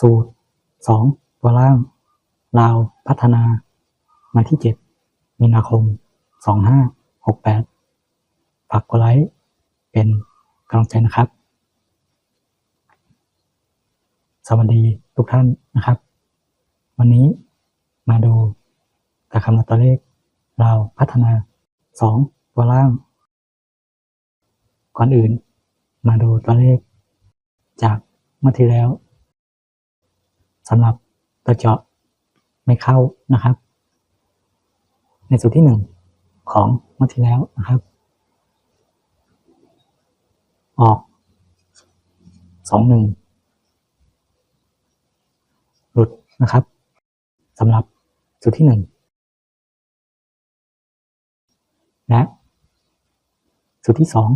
สูตรสองตัวล่างลาวพัฒนาวันที่เจ็ดมีนาคมสองห้าหกแปด ฝากกดไลค์เป็นกำลังใจนะครับ สวัสดีทุกท่านนะครับ วันนี้มาดูการคำนวณตัวเลขลาพัฒนาสองตัวล่าง ก่อนอื่น มาดูตัวเลข จากเมื่อที่แล้วสำหรับตัวเจาะไม่เข้านะครับ ในสูตรที่หนึ่งของเมื่อที่แล้วนะครับ ออกสองหนึ่งหลุดนะครับสำหรับสูตรที่หนึ่งและสูตรที่สอง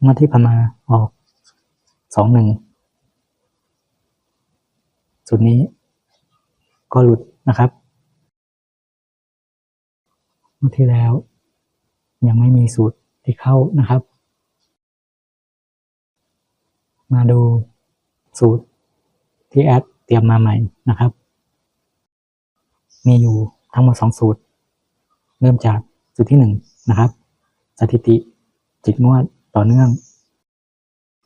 เมื่อที่ผ่านมาออกสองหนึ่งสูตรนี้ก็หลุดนะครับเมื่อที่แล้วยังไม่มีสูตร ที่เข้านะครับ มาดูสูตรที่แอดเตรียมมาใหม่นะครับ มีอยู่ทั้งหมดสองสูตร เริ่มจากสูตรที่หนึ่งนะครับ สถิติจิตงวดต่อเนื่อง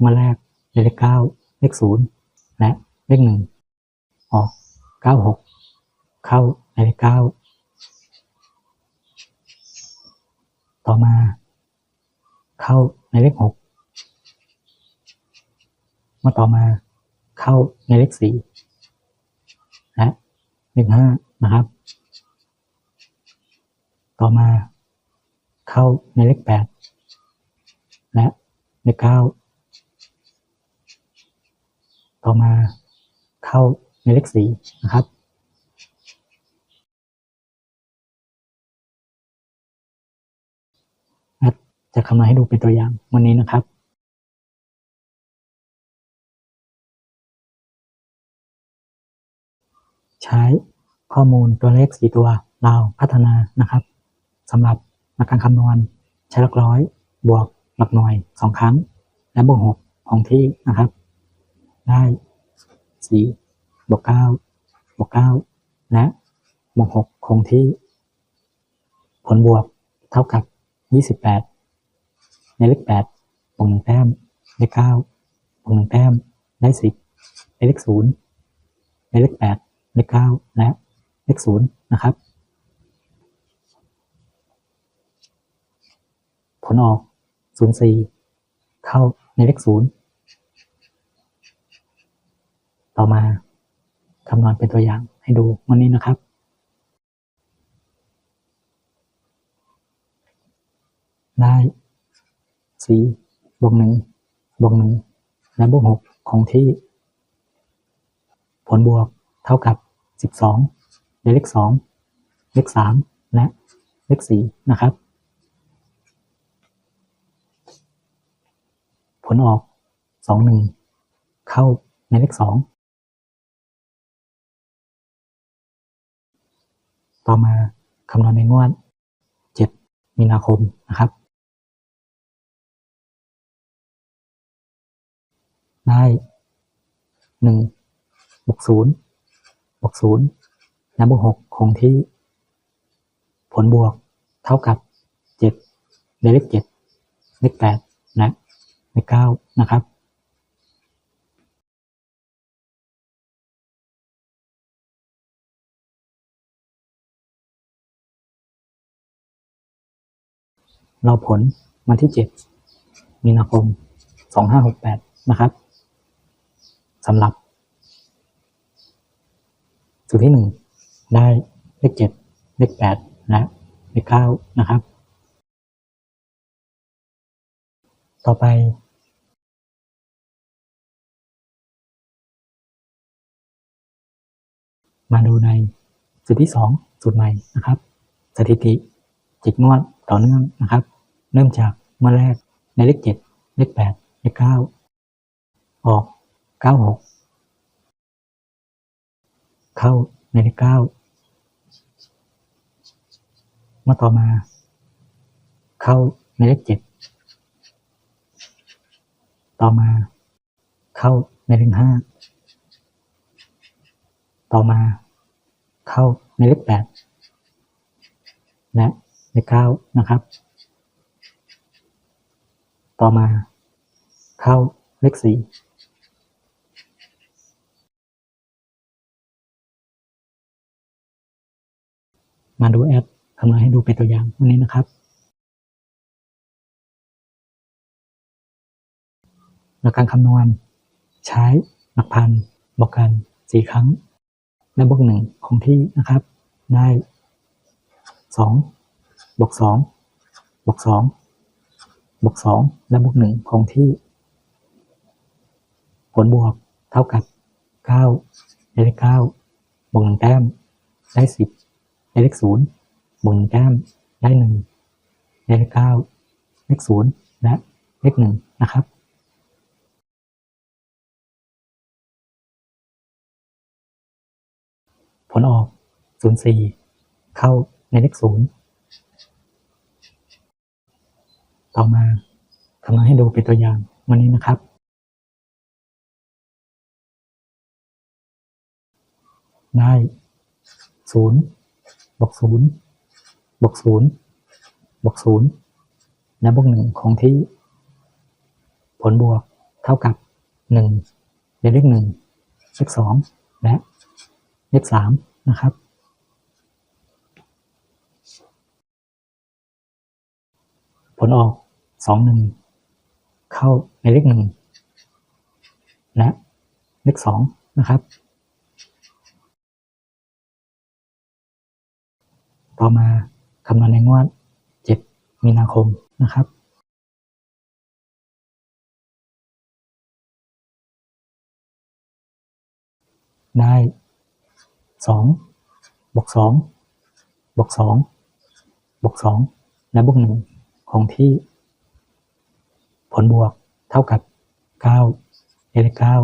งวดแรกเลขเก้าเลขศูนย์และเลขหนึ่งออกเก้าหกเข้าเลขเก้าต่อมา เข้าในเลขหกมาต่อมาเข้าในเลขสี่และเลขห้านะครับ ต่อมาเข้าในเลขแปดและเลขเก้าต่อมาเข้าในเลขสี่นะครับ แอด จะคำนวณให้ดูเป็นตัวอย่างวันนี้นะครับใช้ข้อมูลตัวเลขสี่ตัวเราพัฒนานะครับสำหรับหลักการคำนวณใช้หลักร้อย บวกหลักหน่วยสองครั้ง และบวกหกของที่นะครับ ได้สี่บวกเก้าบวกเก้าและบวกหกคงที่ ผลบวกเท่ากับยี่สิบแปด ในเลขแปดบวกหนึ่งแต้มเลขเก้าบวกหนึ่งแต้มได้สิบในเลขศูนย์ในเลขแปดเลขเก้าและเลขศูนย์นะครับ ผลออกศูนย์สี่เข้าในเลขศูนย์ต่อมาคำนวณเป็นตัวอย่างให้ดูวันนี้นะครับ ได้ สี่บวกหนึ่งบวกหนึ่งและบวกหกของที่ ผลบวกเท่ากับสิบสองเลขสองเลขสามและเลขสี่นะครับ ผลออกสองหนึ่งเข้าในเลขสองต่อมาคำนวณในงวดเจ็ดมีนาคมนะครับ ได้หนึ่งบวกศูนย์บวกศูนย์และบวกหกคงที่ ผลบวกเท่ากับเจ็ดในเลขเจ็ดเลขแปดและเลขเก้านะครับเราผลวันที่เจ็ดมีนาคมสองห้าหกแปดนะครับ สำหรับ สูตรที่หนึ่งได้เลขเจ็ดเลขแปดและเลขเก้านะครับ ต่อไป มาดูในสูตรที่สองสูตรใหม่นะครับ สถิติจิตงวดต่อเนื่องนะครับ เริ่มจากงวดแรกในเลขเจ็ดเลขแปดเลขเก้าออก ก้าหกเข้าในเลขเก้าเมื่อต่อมา เข้าในเลขเจ็ดต่อมา เข้าในเลขห้าต่อมา เข้าในเลขแปดและเลขเก้านะครับ ต่อมา เข้าเลขสี่ มาดูแอปคำนวณให้ดูเป็นตัวอย่างวันนี้นะครับ หลักการคำนวณ ใช้หลักพันบวกกันสี่ครั้ง และบวกหนึ่งคงที่นะครับ ได้สองบวกสองบวกสองบวกสองและบวกหนึ่งคงที่ ผลบวกเท่ากับเก้าได้เลขเก้าบวกหนึ่งแต้มได้สิบ ได้เลขศูนย์บวกหนึ่งแต้มได้หนึ่งได้เลขเก้าเลขศูนย์และเลขหนึ่งนะครับผลออก 04 เข้าในเลขศูนย์ต่อมาคำนวณให้ดูเป็นตัวอย่างวันนี้นะครับ ได้ศูนย์ บวกศูนย์บวกศูนย์บวกศูนย์และบวกหนึ่งคงที่ ผลบวกเท่ากับหนึ่งในเลขหนึ่งเลขสองและเลขสามนะครับ ผลออกสองหนึ่งเข้าในเลขหนึ่งและเลขสองนะครับ ต่อมาคำนวณในงวดเจ็ดมีนาคมนะครับได้สองบวกสองบวกสองบวกสองและบวกหนึ่งคงที่ ผลบวกเท่ากับเก้าเลขเก้า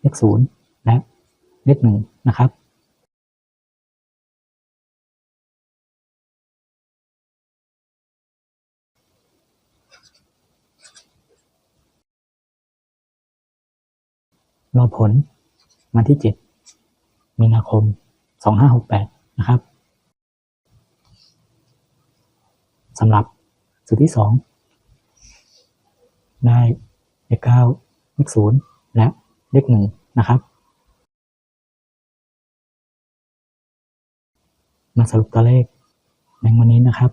เลขศูนย์และเลขหนึ่งนะครับ รอผลวันที่ 7 มีนาคม 2568 นะครับสำหรับสูตรที่ 2 ได้เลข9เลข0และเลข1นะครับ มาสรุปตัวเลขในวันนี้นะครับ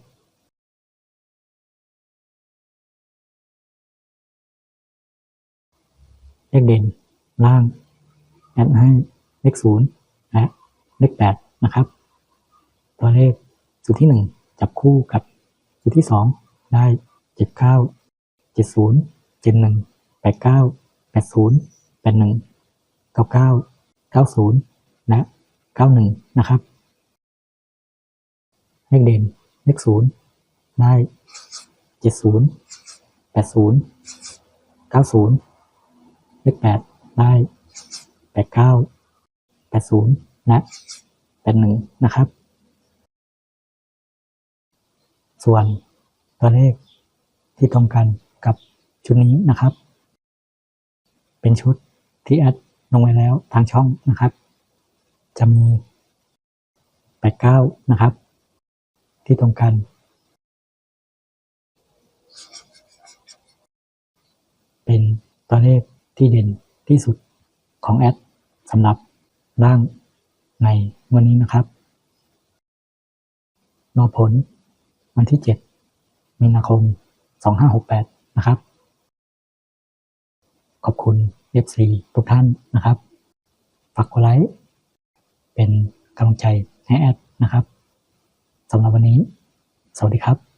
เลขเด่น ล่างแอดให้เลขศูนย์และเลขแปดนะครับ ตัวเลขสูตรที่หนึ่งจับคู่กับสูตรที่สองได้เจ็ดเก้าเจ็ดศูนย์เจ็ดหนึ่งแปดเก้าแปดศูนย์แปดหนึ่งเก้าเก้าเก้าศูนย์และเก้าหนึ่งนะครับ เลขเด่นเลขศูนย์ได้เจ็ดศูนย์แปดศูนย์เก้าศูนย์เลขแปด ได้แปดเก้าแปดศูนย์และแปดหนึ่งนะครับ ส่วนตัวเลขที่ตรงกันกับชุดนี้นะครับ เป็นชุดที่แอดลงไว้แล้วทางช่องนะครับ จะมีแปดเก้านะครับ ที่ตรงกัน เป็นตัวเลขที่เด่น ที่สุดของแอดสำหรับร่างในวันนี้นะครับ รอผลวันที่ 7 มีนาคม 2568 นะครับ ขอบคุณ FC ทุกท่านนะครับ ฝากกดไลค์ เป็นกำลังใจให้แอดนะครับสำหรับวันนี้ สวัสดีครับ